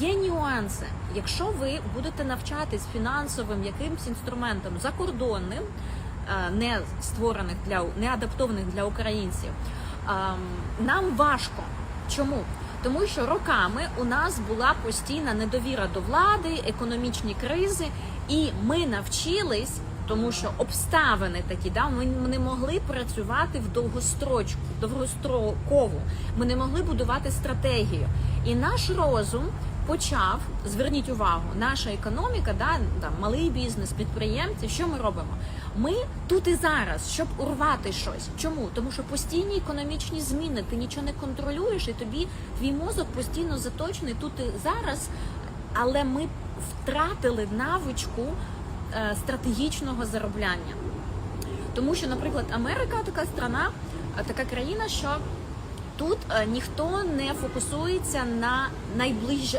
Є нюанси. Якщо ви будете навчатись фінансовим якимсь інструментом закордонним, е, не створених для не адаптованих для українців, ем, нам важко. Чому? Тому що роками у нас була постійна недовіра до влади, економічні кризи, і ми навчились, тому що обставини такі, да, ми не могли працювати в довгострочку, довгострокову. Ми не могли будувати стратегію. І наш розум почав, зверніть увагу, наша економіка, да, там, малий бізнес, підприємці, що ми робимо? Ми тут і зараз, щоб урвати щось. Чому? Тому що постійні економічні зміни, ти нічого не контролюєш, і тобі твій мозок постійно заточений тут і зараз. Але ми втратили навичку е, стратегічного заробляння. Тому що, наприклад, Америка така страна, е, така країна, що тут е, ніхто не фокусується на найближ...